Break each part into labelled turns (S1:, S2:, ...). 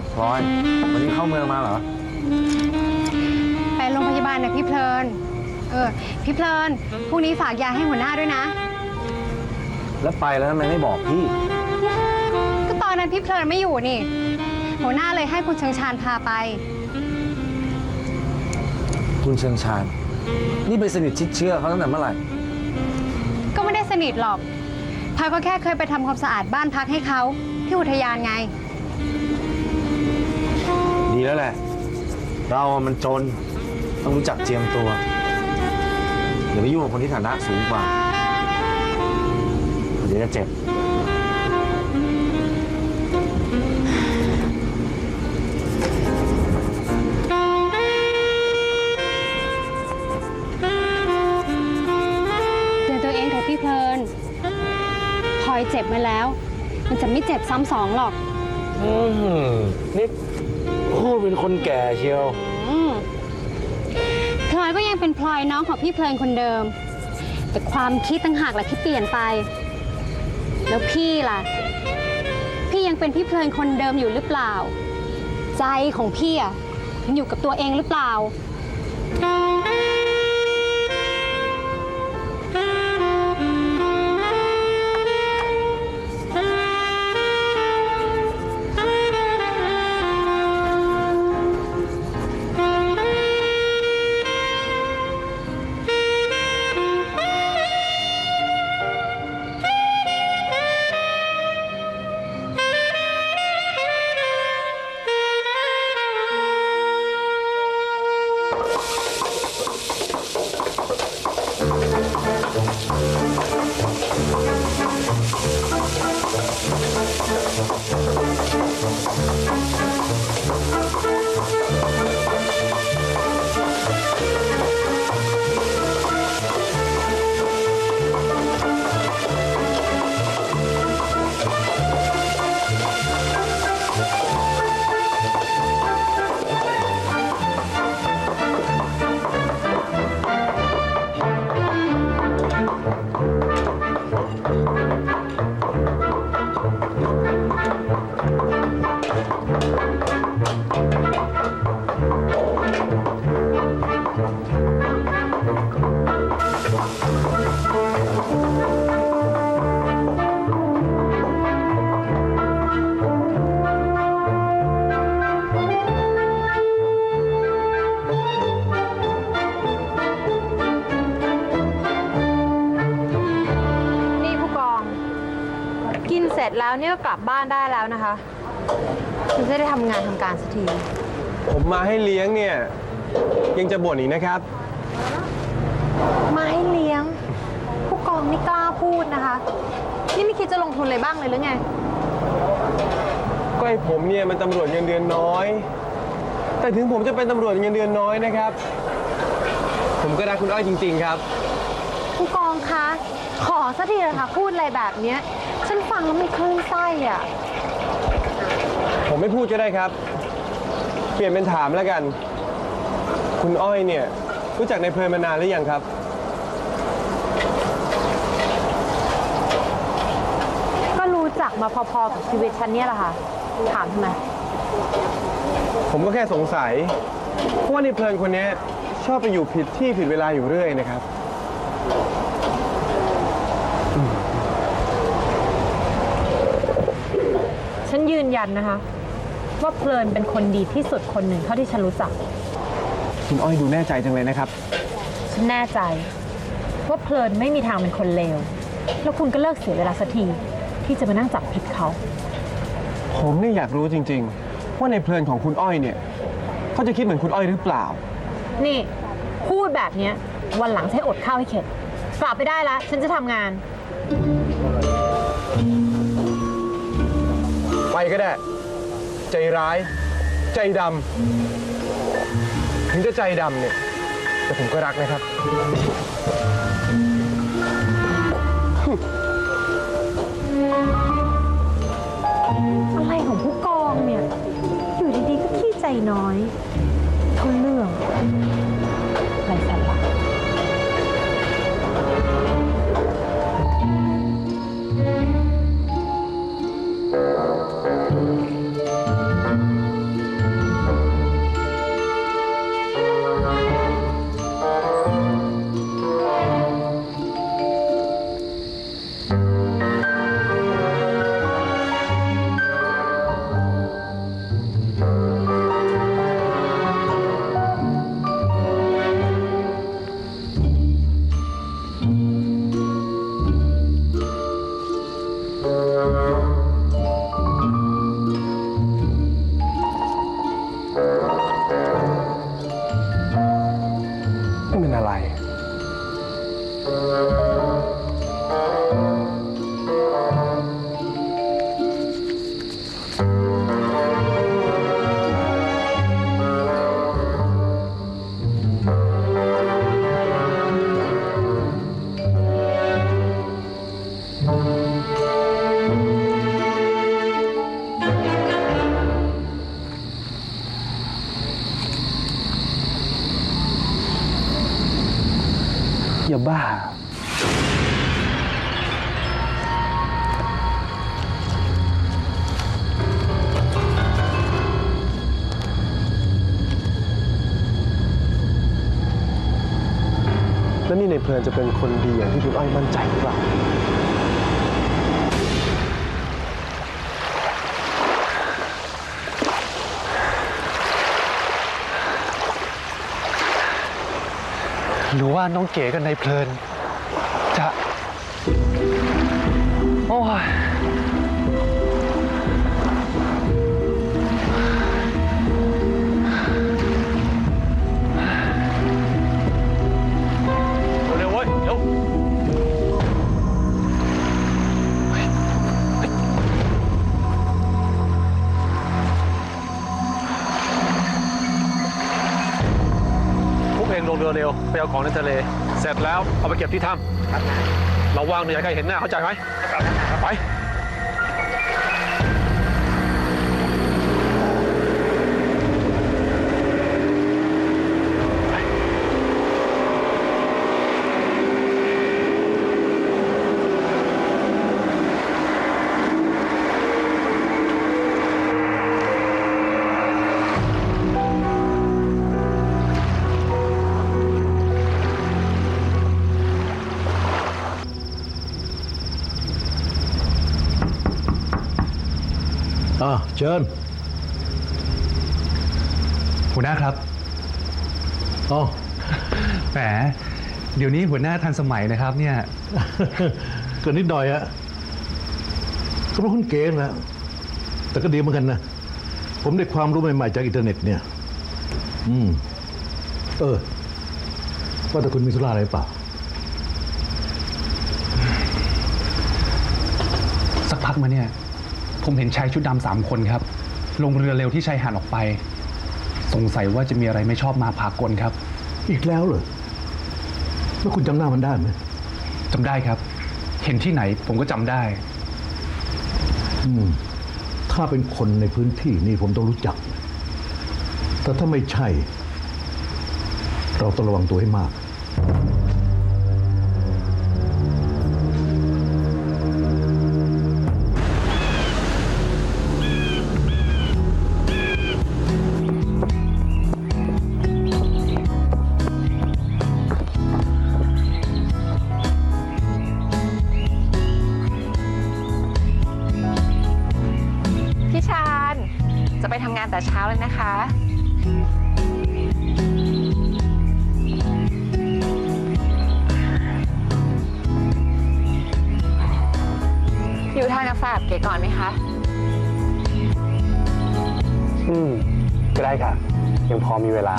S1: อ้าวพลอย วันนี้เข้าเมืองมาเหรอ
S2: ไปโรงพยาบาลนะพี่เพลิน เออ พี่เพลิน พรุ่งนี้ฝากยาให้หัวหน้าด้วยนะ
S1: แล้วไปแล้วทำไมไม่บอกพี่
S2: ก็ตอนนั้นพี่เพลินไม่อยู่นี่ หัวหน้าเลยให้คุณเชิงชานพาไป
S1: คุณเชิงชาญนี่ไปสนิทชิดเชื่อเขาตั้งแต่เมื่อไหร่
S2: ก็ไม่ได้สนิทหรอกพายก็แค่เคยไปทำความสะอาดบ้านพักให้เขาที่อุทยานไง
S1: ดีแล้วแหละ เราอะมันจนต้องรู้จักเจียมตัว อย่าไปยุ่งกับคนที่ฐานะสูงกว่าเดี๋ยวจะเจ็บ
S2: เตือนตัวเองเถอะพี่เพลินพลอยเจ็บมาแล้ว มันจะไม่เจ็บซ้ำสองหรอก
S1: อืมนี่ พูดเป็นคนแก่เชียว
S2: อืมพลอยก็ยังเป็นพลอยน้องของพี่เพลินคนเดิม แต่ความคิดต่างหากแหละที่เปลี่ยนไป แล้วพี่ล่ะ พี่ยังเป็นพี่เพลินคนเดิมอยู่หรือเปล่า ใจของพี่อะยังอยู่กับตัวเองหรือเปล่า
S3: นี่ แล้วเนี่ยก็กลับบ้านได้แล้วนะคะฉันจะได้ทำงานทำการสักที
S4: ผมมาให้เลี้ยงเนี่ย ยังจะบ่นอีกนะครับ
S3: มาให้เลี้ยง ผู้กองนี่กล้าพูดนะคะ นี่ไม่คิดจะลงทุนเลยบ้างเลยหรือไง
S4: ก็ไอ้ผมเนี่ยมันตำรวจเงินเดือนน้อย แต่ถึงผมจะเป็นตำรวจเงินเดือนน้อยนะครับ ผมก็รักคุณอ้อยจริง ๆ ครับ
S3: ผู้กองคะขอ สักทีเลยค่ะพูดอะไรแบบเนี้ย ฉันฟังแล้วไม่คลื่นไส้อะ
S4: ผมไม่พูดก็ได้ครับ เปลี่ยนเป็นถามแล้วกัน คุณอ้อยเนี่ยรู้จักในเพลินมานานหรือยังครับ
S3: ก็รู้จักมาพอๆกับชีวิตฉันเนี่ยแหละค่ะ ถามทำไม
S4: ผมก็แค่สงสัยเพราะว่าในเพลินคนเนี้ยชอบไปอยู่ผิดที่ผิดเวลาอยู่เรื่อยนะครับ
S3: ฉัน ยืนยันนะคะ ว่าเพลินเป็นคนดีที่สุดคนหนึ่งเท่าที่ฉันรู้จัก
S4: คุณอ้อยดูแน่ใจจังเลยนะครับ
S3: ฉันแน่ใจ ว่าเพลินไม่มีทางเป็นคนเลว แล้วคุณก็เลิกเสียเวลาสักทีที่จะมานั่งจับผิดเขา
S4: ผมเนี่ยอยากรู้จริง ๆ ว่าในเพลินของคุณอ้อยเนี่ยเขาจะคิดเหมือนคุณอ้อยหรือเปล่า
S3: นี่ พูดแบบเนี้ยวันหลังใช้อดข้าวให้เข็ดกลับไปได้ละฉันจะทำงาน
S4: ก็ได้ ใจร้าย ใจดำถึงจะใจดำเนี่ย แต่ผมก็รักนะครับ
S3: อะไรของผู้กองเนี่ย อยู่ดีๆก็ขี้ใจน้อยเท่าเรื่อง
S4: Thank you. ย่าบ้า แล้วนี่ในเพลินจะเป็นคนดีอย่างที่คุณอ้อยมั่นใจหรือเปล่า
S5: หรือว่าน้องเก๋กับนายเพลิน จะ โอ้ยเร็วเว้ยเร็วพวกเองลงเรือเร็ว เอาของในทะเล เสร็จแล้วเอาไปเก็บที่ถ้ำเราวางหน่อยอย่าให้ใครเห็นหน้าเข้าใจไหมไป
S6: อ่าเชิญ
S5: หัวหน้าครับ
S6: อ๋อ
S5: แหม เดี๋ยวนี้หัวหน้าทันสมัยนะครับ เนี่ย
S6: เกินนิดหน่อยอะก็เพราะคุณเก๋นะแต่ก็ดีเหมือนกันนะ ผมได้ความรู้ใหม่ๆจากอินเทอร์เน็ตเนี่ย อืม เออ ว่าแต่คุณมีธุระอะไรเปล่า
S5: สักพักมาเนี่ย ผมเห็นชายชุดดำสามคนครับ ลงเรือเร็วที่ชายหาดออกไป สงสัยว่าจะมีอะไรไม่ชอบมาพากลครับ
S6: อีกแล้วเหรอแล้วคุณจำหน้ามันได้ไหม
S5: จำได้ครับ เห็นที่ไหนผมก็จำได้
S6: อืม ถ้าเป็นคนในพื้นที่นี่ผมต้องรู้จัก แต่ถ้าไม่ใช่ เราต้องระวังตัวให้มาก
S7: จะไปทำงานแต่เช้าเลยนะคะ อยู่ทานกาแฟกับเก๋ก่อนไหมคะ
S4: อืม ก็ได้ค่ะ ยังพอมีเวลา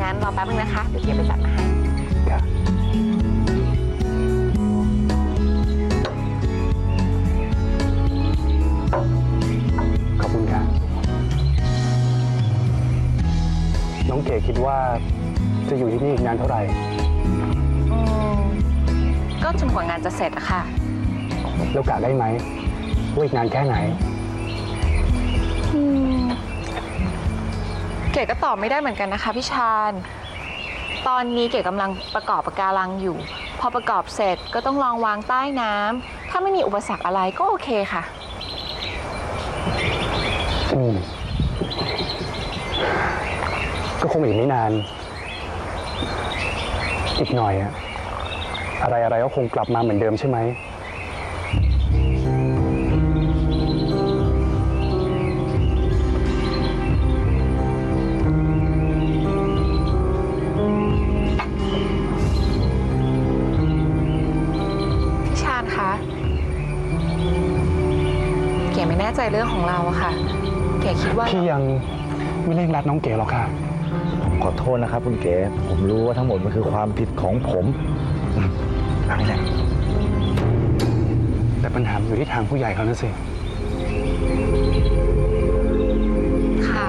S7: งั้นรอแป๊บนึงนะคะ เดี๋ยวเก๋ไปจัดมาให้
S4: น้องเก๋คิดว่าจะอยู่ที่นี่อีกนานเท่าไหร่
S7: อืมก็จนกว่างานจะเสร็จอะค่ะ
S4: แล้วกะได้ไหมว่าอีกนานแค่ไหน
S7: อืมเก๋ก็ตอบไม่ได้เหมือนกันนะคะพี่ชาญ ตอนนี้เก๋กำลังประกอบปะการังอยู่ พอประกอบเสร็จก็ต้องลองวางใต้น้ำถ้าไม่มีอุปสรรคอะไรก็โอเคค่ะ
S4: อืม ก็คงอีกไม่นาน อีกหน่อยอะอะไรอะไรก็คงกลับมาเหมือนเดิมใช่ไหม
S7: พี่ชาญคะเก๋
S2: ไม่แน่ใจเรื่องของเราอะค่ะ เก๋คิดว่า
S8: พี่ยังไม่เร่งรัดน้องเก๋หรอกค่ะ
S1: ขอโทษนะครับ คุณเก๋ผมรู้ว่าทั้งหมดมันคือความผิดของผมเอานี่แหละ
S8: แต่ปัญหาอยู่ที่ทางผู้ใหญ่เขานะสิ
S2: ค่ะ